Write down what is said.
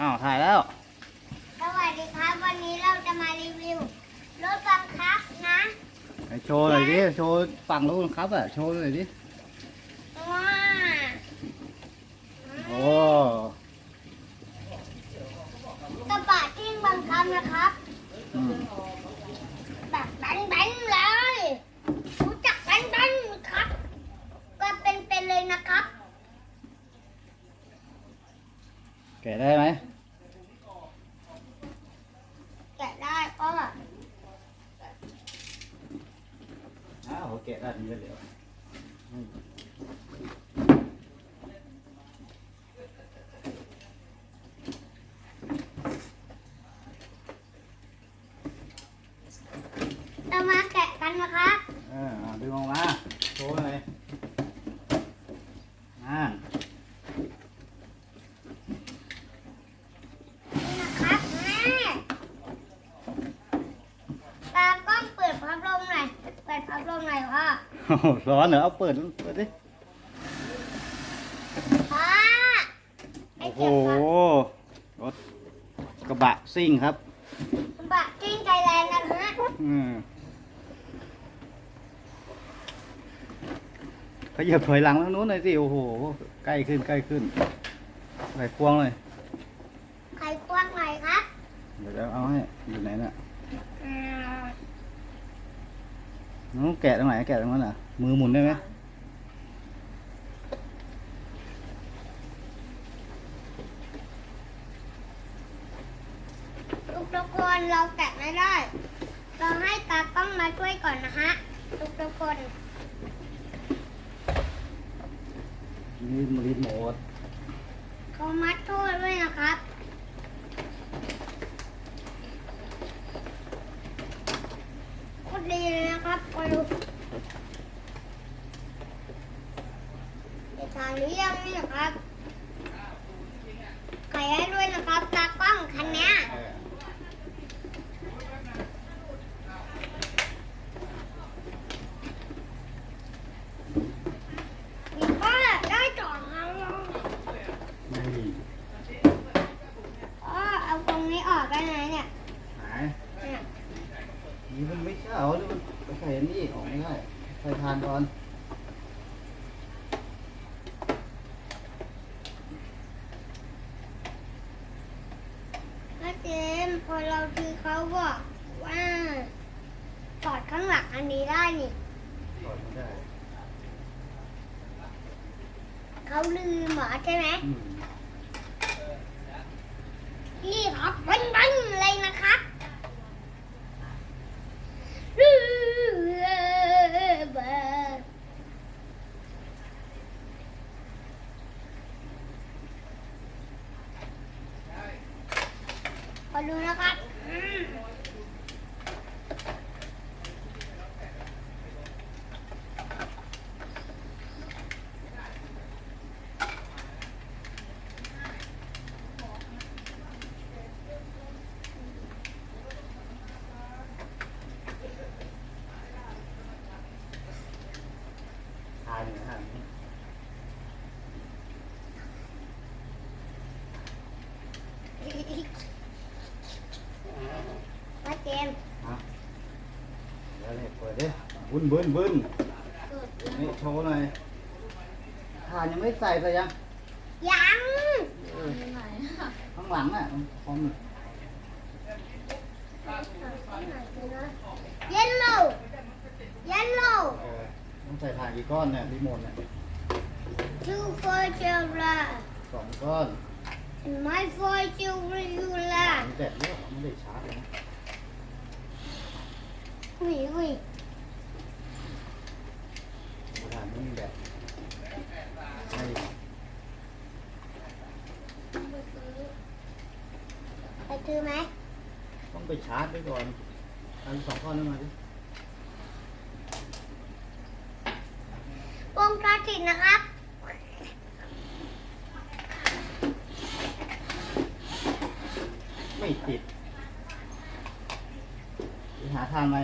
อ้าวถ่ายแล้ว สวัสดีครับ วันนี้เราจะมารีวิวรถบังคับนะไหนโชว์หน่อยดิ โชว์ฝั่งนู้นครับอะโชว์หน่อยดิ ว้าโอ้กระบะที่บังคับนะครับ อืม แบบแบนๆเลยรู้จักแบนๆไหมครับ ก็เป็นๆเลยนะครับ แกะได้ไหมแกะได้ก็อ้าวแกะได้ดีเลยเดี๋ยวอืม เรามาแกะกันนะครับ เออเอาดึงออกมา โชว์หน่อยอ่า นี่นะครับแม่ตากล้องเปิดพัดล มหน่อยเปิดพัดลมหน่อยพ่อโอ้โหร้อนเหรอเอาเปิดเปิดดิพ่อไอ้โอ้โหเจ็บครับรถกระบะซิ่งครับกระบะกิ้งไกลแลนด์นะฮะอืมขยับถอยหลังทางนู้นหน่อยสิโอ้โหใกล้ขึ้นใกล้ขึ้นไหลควงเลยไขควงหน่อยครับเดี๋ยวจะเอาให้อยู่ไหนน่ะ อ่า น้องแกะตรงไหนแกะตรงนั้นอะมือหมุนได้ไหมทุกทุกคนเราแกะไม่ได้ เราให้ตากล้องมาช่วยก่อนนะฮะทุกทุกคนนี่มรีโมทเขามัดโทษด้วยนะครับ โคตรดีเลยนะครับไป ดูทานหรือยังนี่นะครับ ไข่ให้ด้วยนะครับ ตากล้องคันนี้ย มีป้าได้กล่องแล้วเหรอ นี่ อ๋อเอาตรงนี้ออกได้ไหมเนี่ย หาย เนี่ย นี่ มันไม่ใช่เอาดิมันไปใส่อันนี่ออกไม่ได้ใส่ทานก่อนแล้วเจมส์พอเราคือเขาบอกว่าถอดข้างหลังอันนี้ได้นี่ถอดไม่ได้เขาลืมเหรอใช่ไหมอืม นี่ครับบันบันเลยนะครับข อดูนะครับอืมทานอยู่ทาน ว่าเจมส์ อะเดี๋ยวเนี่ยเปิดดิบึ้นบึ้นบึ้นเกิดนี่โชว์หน่อยทานยังไม่ใส่เลยยังยังเออข้างหลังน่ะพร้อมเยลโล่เยลโล่เออต้องใส่ทานกี่ก้อนเนี่ยรีโมทเนี่ย two for children สองก้อน and my for children you ล่ะมันแดดแล้วไม่ได้ชาร์จเลยนะอุ้ยอุ้ย ทานไม่มีแบตให้ ไป ซื้อไหมต้องไปชาร์จไว้ก่อนเอาสองก้อนนั้นมาดิวงจรปิดนะครับ ไม่ติดไปหาทานไหม